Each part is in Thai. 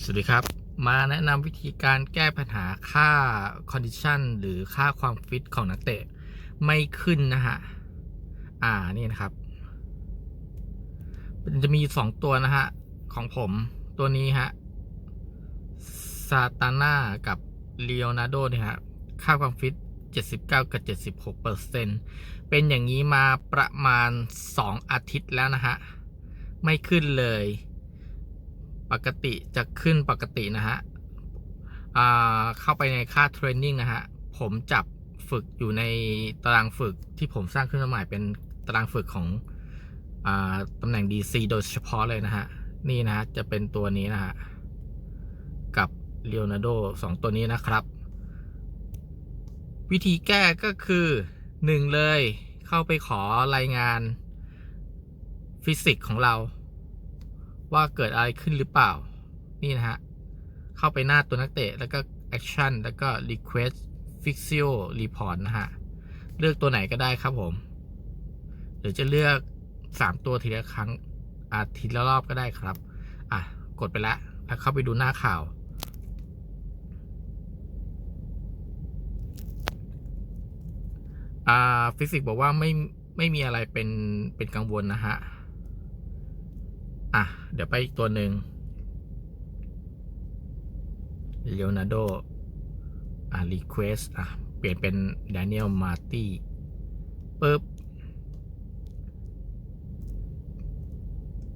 สวัสดีครับ มาแนะนำวิธีการแก้ปัญหาค่า condition หรือค่าความฟิตของนักเตะ ไม่ขึ้นนะฮะ อ่านี่นะครับ มันจะมีสองตัวนะฮะ ของผมตัวนี้ฮะซาตาน่ากับเล o n นา r d o เนี่ยฮะ ค่าความฟิต 79 กับ 76เปอร์เซ็นเป็นอย่างนี้มาประมาณ 2 อาทิตย์แล้วนะฮะ ไม่ขึ้นเลย ปกติจะขึ้นปกตินะฮะเข้าไปในค่าเทรนนิ่งนะฮะ ผมจับฝึกอยู่ในตารางฝึกที่ผมสร้างขึ้นมาใหม่เป็นตารางฝึกของอตำแหน่ง DC โดยเฉพาะเลยนะฮะ นี่นะฮะ จะเป็นตัวนี้นะฮะ กับ Leonardo สองตัวนี้นะครับ วิธีแก้ก็คือหนึ่งเลยเข้าไปขอรายงานฟิสิกส์ของเรา ว่าเกิดอะไรขึ้นหรือเปล่า นี่นะฮะ เข้าไปหน้าตัวนักเตะ แล้วก็ action แล้วก็ request physio report นะฮะ เลือกตัวไหนก็ได้ครับผม หรือจะเลือก 3 ตัวทีละครั้งอาทีละรอบก็ได้ครับ อะ กดไปแล้วแล้วเข้าไปดูหน้าข่าว อ่า ฟิสิกส์บอกว่าไม่ ไม่มีอะไรเป็น เป็นกังวลนะฮะ อะ เดี๋ยวไปอีกตัวหนึ่ง Leonardo อะ request อะ เปลี่ยนเป็น Daniel Marty ปึ๊บ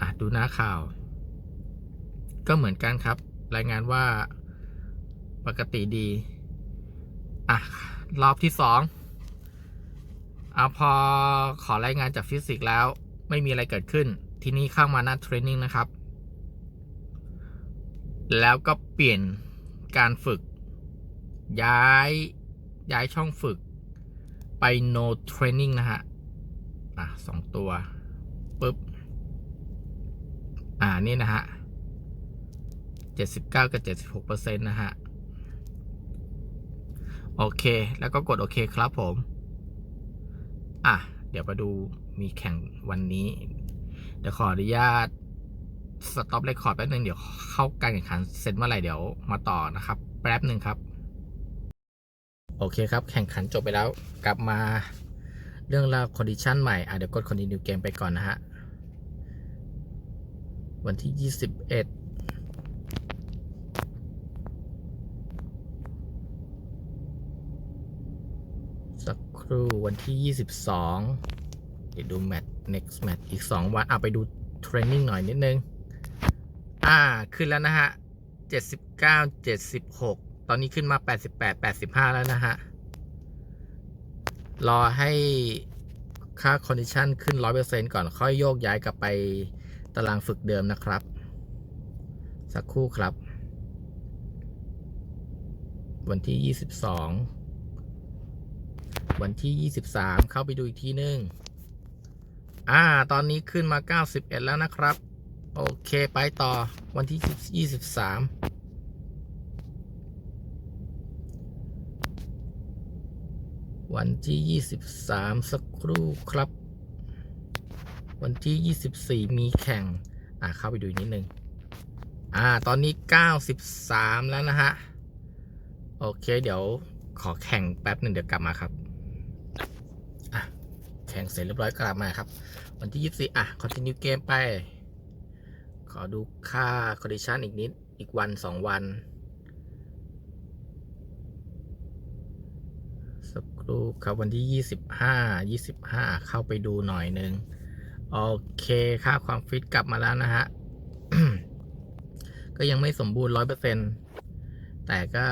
อะ ดูหน้าข่าว ก็เหมือนกันครับ รายงานว่าปกติดี อะ รอบที่สองอะพอขอรายงานจากฟิสิกส์แล้ว ไม่มีอะไรเกิดขึ้น ทีนี้เข้ามาหน้าเทรนนิ่งนะครับ แล้วก็เปลี่ยนการฝึก ย้ายย้ายช่องฝึกไป no training นะฮะ อะสองตัวปึ๊บ อ่า นี่นะฮะ79กับ76เปอร์เซ็นต์นะฮะ โอเค แล้วก็กดโอเคครับผม อะ เดี๋ยวมาดูมีแข่งวันนี้ เดี๋ยวขออนุญาตสต็อปเรคคอร์ดแป๊บนึงเดี๋ยวเข้าการแข่งขันเสร็จเมื่อไหร่เดี๋ยวมาต่อนะครับ แป๊บหนึ่งครับ โอเคครับ แข่งขันจบไปแล้ว กลับมาเรื่องราวคอนดิชันใหม่อะเดี๋ยวกด continue game ไปก่อนนะฮะ วันที่ 21สักครู่วันที่ 22 เดี๋ยวดูแมตช์ next match อีก 2 วันเอาไปดูเทรนนิ่งหน่อยนิดนึง อ่า ขึ้นแล้วนะฮะ 79 76 ตอนนี้ขึ้นมา 88 85 แล้วนะฮะ รอให้ค่า condition ขึ้น 100%ก่อนค่อยโยกย้ายกลับไปตารางฝึกเดิมนะครับ สักครู่ครับ วันที่ 22 วันที่ 23 เข้าไปดูอีกทีนึง อ่า ตอนนี้ขึ้นมา 91 แล้วนะครับ โอเค ไปต่อวันที่ 23วันที่ 23 สักครู่ครับ วันที่ 24 มีแข่ง อ่าเข้าไปดูนิดนึง อ่า ตอนนี้ 93 แล้วนะฮะ โอเค เดี๋ยวขอแข่งแป๊บหนึ่งเดี๋ยวกลับมาครับ แข่งเสร็จเรียบร้อยกลับมาครับ วันที่24อะ continue game ไป ขอดูค่า condition อีกนิดอีกวัน2วัน สักครู่ครับวันที่25 25เข้าไปดูหน่อยหนึ่งโอเคค่าความฟิตกลับมาแล้วนะฮะ ก็ยังไม่สมบูรณ์100%แต่ก็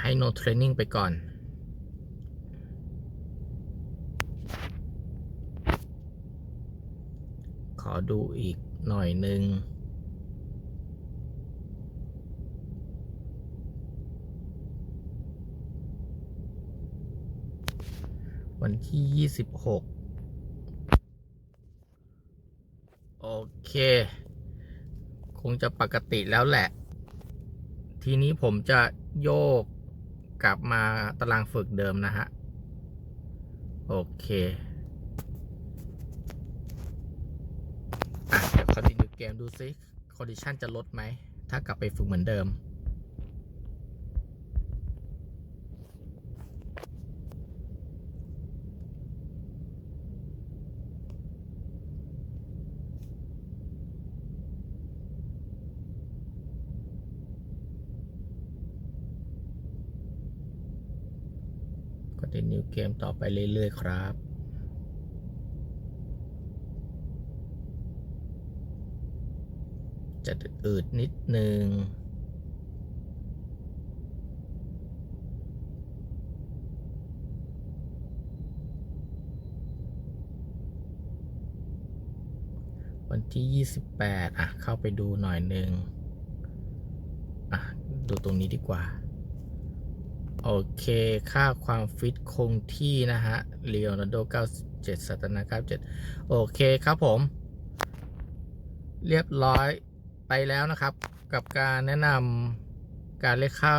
ให้ no training ไปก่อน ขอดูอีกหน่อยหนึ่งวันที่ 26 โอเค คงจะปกติแล้วแหละ ทีนี้ผมจะโยกกลับมาตารางฝึกเดิมนะฮะ โอเค เกมดูซิ condition จะลดไหม ถ้ากลับไปฝึกเหมือนเดิม ก็จะนิวเกมต่อไปเรื่อย ๆ ครับ จะอืดนิดนึงวันที่ 28 อะ เข้าไปดูหน่อยหนึ่งอะ ดูตรงนี้ดีกว่า โอเค ค่าความฟิตคงที่นะฮะเ e ี n นา d o 97สัตนา97 โอเคครับผม เรียบร้อย แล้วนะครับ กับการแนะนำการเรียกค่า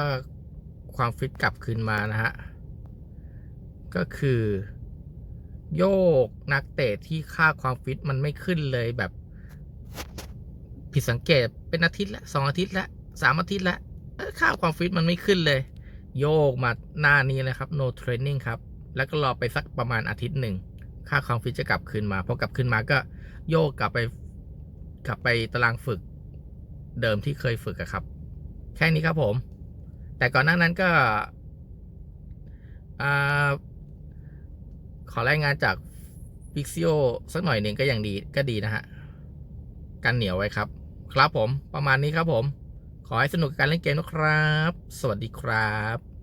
ความฟิตกลับคืนมานะฮะ ก็คือ โยกนักเตะที่ค่าความฟิตมันไม่ขึ้นเลยแบบ ผิดสังเกตเป็นอาทิตย์ละสองอาทิตย์ละสามอาทิตย์ละค่าความฟิตมันไม่ขึ้นเลย โยกมาหน้านี้เลยครับ no training ครับ แล้วก็รอไปสักประมาณอาทิตย์หนึ่งค่าความฟิตจะกลับคืนมาพอกลับคืนมาก็โยกกลับไปกลับไปตารางฝึก เดิมที่เคยฝึกครับ แค่นี้ครับผม แต่ก่อนหน้านั้นก็ขอรายงานจากฟิกซิโอสักหน่อยหนึ่งก็ยังดีก็ดีนะฮะกันเหนียวไว้ครับ ครับผมประมาณนี้ครับผม ขอให้สนุกกับการเล่นเกมนะครับ สวัสดีครับ